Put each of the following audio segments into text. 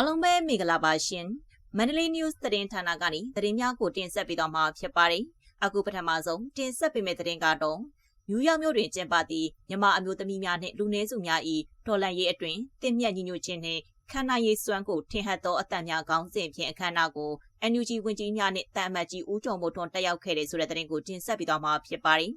အားလုံးပဲမင်္ဂလာပါရှင်မန္တလေး news သတင်းဌာနကနေသတင်းများကိုတင်ဆက်ပေးသွားမှာဖြစ်ပါတယ်အခုပထမဆုံးတင်ဆက်ပေးမယ့်သတင်းကတော့နယူးယောက်မြို့တွင်ကျင်းပသည့်မြန်မာအမျိုးသမီးများနှင့်လူနည်းစုများ၏တော်လှန်ရေးအတွင်တင့်မြတ်ညီညွတ်ခြင်းနှင့်ခန္ဓာရည်စွမ်းကိုထင်ဟပ်သောအတန်များကောင်းစဉ်ဖြင့်အခမ်းအနားကို NUG ဝင်ကြီးများနှင့်တာမတ်ကြီးဦးကျော်မိုးထွန်းတက်ရောက်ခဲ့တဲ့ဆိုတဲ့သတင်းကိုတင်ဆက်ပေးသွားမှာဖြစ်ပါတယ်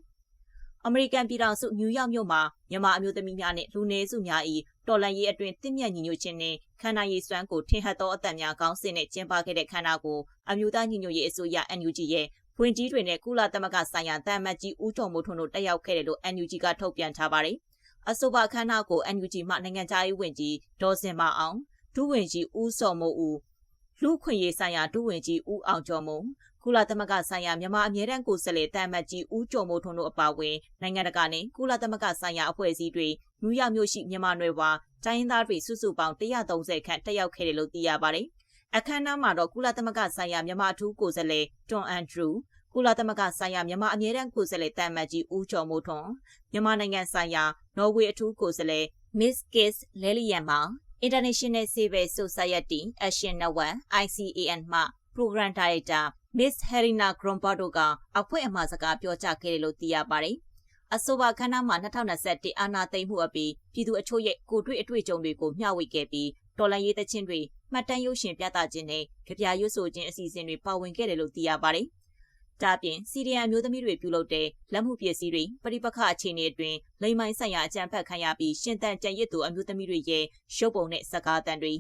အမေရိကန်ပြည်ထောင်စုနယူးယောက်မြို့မှာမြန်မာအမျိုးသမီးများနဲ့လူနည်းစုများ၏တော်လှန်ရေးအတွင်တင့်မြတ်ညီညွတ်ခြင်းနဲ့ခန္ဓာရည်စွမ်းကိုထင်ဟပ်သောအသက်များကောင်းစင်နဲ့ကျင်းပခဲ့တဲ့ခန္ဓာကိုအမျိုးသားညီညွတ်ရေးအစိုးရ NUG ရဲ့ဖွင့်ကြီးတွေနဲ့ကုလသမဂ္ဂဆိုင်ရာတန်မတ်ကြီးဦးကျော်မိုးထွန်းတို့တက်ရောက်ခဲ့တယ်လို့ NUG ကထုတ်ပြန်ထားပါတယ်။အဆိုပါအခမ်းအနားကို NUG မှနိုင်ငံခြားရေးဝန်ကြီးဒေါ်စင်မအောင်ဒုဝန်ကြီးဦးစော်မိုးဦးလူခွင့်ရေးဆိုင်ရာဒုဝန်ကြီးဦးအောင်ကျော်မုံ ကုလသမဂ္ဂဆိုင်ရာမြန်မာအမြဲတမ်းကိုယ်စားလှယ်တန်မတ်ကြီးဦးကျော်မိုးထွန်းတို့အပါအဝင်နိုင်ငံတကာနဲ့ကုလသမဂ္ဂဆိုင်ရာအဖွဲ့အစည်းတွေနယူးယောက်မြို့ရှိမြန်မာနယ်ဝါတိုင်းရင်းသားတွေစုစုပေါင်း130ခန့်တက်ရောက်ခဲ့တယ်လို့သိရပါတယ်။အခမ်းအနားမှာတော့ကုလသမဂ္ဂဆိုင်ရာမြန်မာအထူးကိုယ်စားလှယ်တွန်အန်ဒရူကုလသမဂ္ဂဆိုင်ရာမြန်မာအမြဲတမ်းကိုယ်စားလှယ်တန်မတ်ကြီးဦးကျော်မိုးထွန်းမြန်မာနိုင်ငံဆိုင်ရာနော်ဝေအထူးကိုယ်စားလှယ် Miss Kiss Lelian မှာ International Civil Society Action Network ICAN မှ Program Director Miss Helena Gromberg တို့ကအဖွဲ့အမှာစကားပြောကြားခဲ့တယ်လို့သိရပါတယ်။အဆိုပါခန်းနာမှာ2021အာနာသိမ့်မှုအပြီးပြည်သူအချို့ရဲ့ကိုတွေ့အတွေ့အကြုံတွေကိုမျှဝေခဲ့ပြီးတော်လန်ရေးသချင်းတွေမှတ်တမ်းရုပ်ရှင်ပြသခြင်းနဲ့ကြပြရွတ်ဆိုခြင်းအစီအစဉ်တွေပါဝင်ခဲ့တယ်လို့သိရပါတယ်။ဒါပြင်စီရီယံအမျိုးသမီးတွေပြုလုပ်တဲ့လက်မှုပစ္စည်းတွေပရိပခအခြေအနေအတွင်းလိမ်မိုင်းဆိုင်ရာအကြံဖတ်ခံရပြီးရှင်တန်ကြံရစ်သူအမျိုးသမီးတွေရဲ့ရုပ်ပုံနဲ့စကားသံတွေ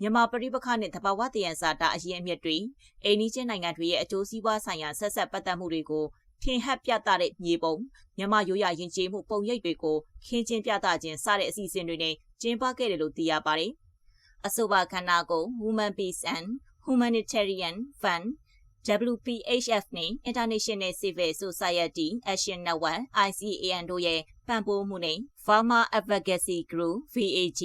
မြန်မာပရိပခနဲ့တဘာဝတယံစာတာအရင်အမြစ်တွေအိန္ဒိချင်းနိုင်ငံတွေရဲ့အကျိုးစီးပွားဆိုင်ရာဆက်ဆက်ပတ်သက်မှုတွေကိုထင်ဟပ်ပြသတဲ့မြေပုံမြန်မာရိုးရာယဉ်ကျေးမှုပုံရိပ်တွေကိုခင်းကျင်းပြသခြင်းစတဲ့အစီအစဉ်တွေနဲ့ကျင်းပခဲ့တယ်လို့သိရပါတယ်။အဆိုပါခန္ဓာကို Women Peace and Humanitarian Fund WPHF နဲ့ International Civil Society Action Network ICAN တို့ရဲ့ပံ့ပိုးမှုနဲ့ Farmer Advocacy Group VAG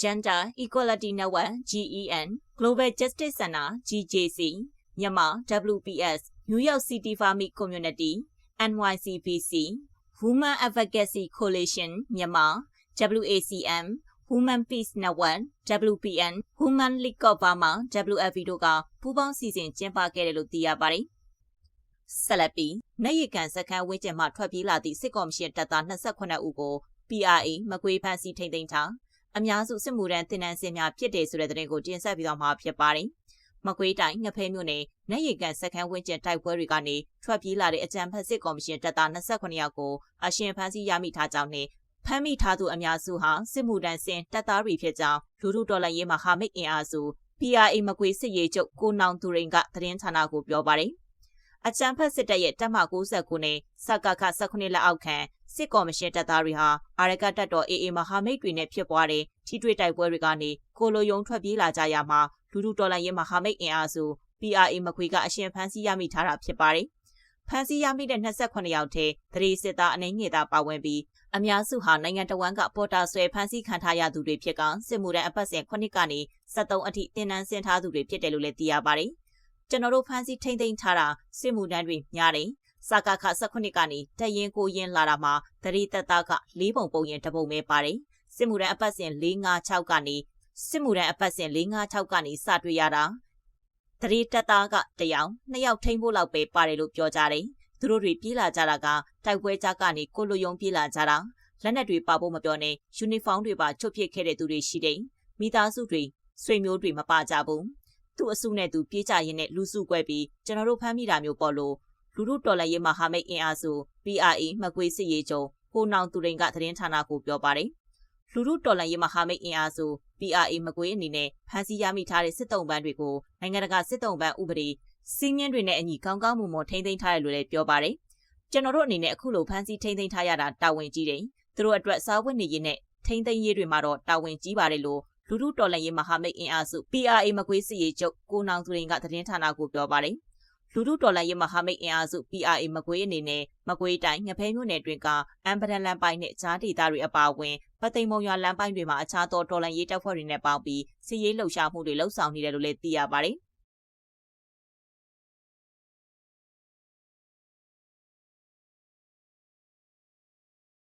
Gender Equality Network GEN Global Justice Center GJC မြန်မာ WPS New York City Farming Community NYCBC Women Advocacy Coalition မြန်မာ WACM Women Peace Network WPN Women League of Burma WFP တို့ကပူးပေါင်းစီစဉ်ကျင်းပခဲ့တယ်လို့သိရပါတယ်။ဆက်လက်ပြီးနိုင်ရကန်စခန်းဝင်းကျင်မှထွက်ပြေးလာသည့်စစ်ကော်မရှင်တပ်သား28ဦးကို PRA မကွေးဖမ်းဆီးထိန်းသိမ်းထား အများစုစစ်မှုထမ်းတင်နန်းစင်များဖြစ်တယ်ဆိုတဲ့သတင်းကိုတင်ဆက်ပြီးတော့မှာဖြစ်ပါတယ်။မကွေးတိုင်းငဖဲမြို့နယ်နိုင်ရကန်စခန်းဝင်းကျင်တိုက်ပွဲတွေကနေထွက်ပြေးလာတဲ့အကြံဖက်စစ်ကော်မရှင်တပ်သား28ယောက်ကိုအရှင်ဖမ်းဆီးရမိထားကြောင်းနဲ့ဖမ်းမိထားသူအများစုဟာစစ်မှုထမ်းစင်တပ်သားတွေဖြစ်ကြောင်းလူထုတော်လှန်ရေးမဟာမိတ်အင်အားစု PRA မကွေစစ်ရေးချုပ်ကိုနောင်သူရင်ကသတင်းဌာနကိုပြောပါတယ်။အကြံဖက်စစ်တပ်ရဲ့တပ်မ69နဲ့စကခ19လက်အောက်ခံ စစ်ကော်မရှင်တပ်သားတွေဟာအာရကတပ်တော် AA မဟာမိတ်တွေနဲ့ဖြစ်ပွားတဲ့ထိတွေ့တိုက်ပွဲတွေကနေကိုလိုယုံထွက်ပြေးလာကြရမှာလူထုတော်လှန်ရေးမဟာမိတ်အင်အားစု PRA မကွေကအရှင်ဖမ်းဆီးရမိထားတာဖြစ်ပါတယ်။ဖမ်းဆီးရမိတဲ့28ယောက်ထဲသတိစစ်သားအနေငယ်သားပါဝင်ပြီးအများစုဟာနိုင်ငံတော်ဝန်ကပေါ်တာဆွဲဖမ်းဆီးခံထားရသူတွေဖြစ်ကစစ်မှုထမ်းအပတ်စဉ်9ကနေ73အထိတင်နန်းဆင်းထားသူတွေဖြစ်တယ်လို့လည်းသိရပါတယ်။ကျွန်တော်တို့ဖမ်းဆီးထိမ့်သိမ်းထားတာစစ်မှုထမ်းတွေများတယ်။ စကားခ18ကနေတရင်ကိုရင်လာတာမှာသတိသက်သားက၄ပုံပုံရင်တပုံပဲပါတယ်။စစ်မှုထမ်းအပတ်စဉ်456ကနေစစ်မှုထမ်းအပတ်စဉ်456ကနေစတွေ့ရတာတရေတက်သားကတယောက်နှစ်ယောက်ထိန်းဖို့လောက်ပဲပါတယ်လို့ပြောကြတယ်။သူတို့တွေပြေးလာကြတာကတိုက်ပွဲကြကနေကိုလိုယုံပြေးလာကြတာလက်နက်တွေပါဖို့မပြောနဲ့ယူနီဖောင်းတွေပါချုပ်ပစ်ခဲ့တဲ့သူတွေရှိတယ်။မိသားစုတွေဆွေမျိုးတွေမပါကြဘူး။သူ့အစုနဲ့သူပြေးကြရင်းနဲ့လူစုကွဲပြီးကျွန်တော်တို့ဖမ်းမိတာမျိုးပေါ့လို့ လူလူတော်လည်းရေးမဟာမိတ်အင်အားစု PRA မကွေးစစ်ရေးချုပ်ဟိုနောင်သူရင်ကသတင်းဌာနကိုပြောပါတယ်။လူလူတော်လှန်ရေးမဟာမိတ်အင်အားစု PRA မကွေးအနေနဲ့ဖမ်းဆီးရမိထားတဲ့စစ်တုံးပန်းတွေကိုနိုင်ငံတကာစစ်တုံးပန်းဥပဒေစီးမြင့်တွေနဲ့အညီကောင်းကောင်းမွန်မွန်ထိန်းသိမ်းထားရလို့လည်းပြောပါတယ်။ကျွန်တော်တို့အနေနဲ့အခုလိုဖမ်းဆီးထိန်းသိမ်းထားရတာတာဝန်ကြီးတယ်။သူတို့အတွက်စားဝတ်နေရေးနဲ့ထိန်းသိမ်းရေးတွေမှာတော့တာဝန်ကြီးပါတယ်လို့လူထုတော်လှန်ရေးမဟာမိတ်အင်အားစု PRA မကွေးစစ်ရေးချုပ်ကိုနောင်သူရင်ကသတင်းဌာနကိုပြောပါတယ်။ လူထုတော်လှန်ရေးမဟာမိတ်အင်အားစု PRA မကွေးအနေနဲ့မကွေးတိုင်းငဖဲမြို့နယ်တွင်ကအမ်ပဒန်လန်ပိုင်းနဲ့ဂျားဒေသတွေအပါအဝင်ပသိမ်မုံရွာလမ်းပိုင်းတွေမှာအခြားသောတော်လှန်ရေးတပ်ဖွဲ့တွေနဲ့ပေါင်းပြီးစစ်ရေးလှုပ်ရှားမှုတွေလှုပ်ဆောင်နေတယ်လို့လည်းသိရပါတယ်။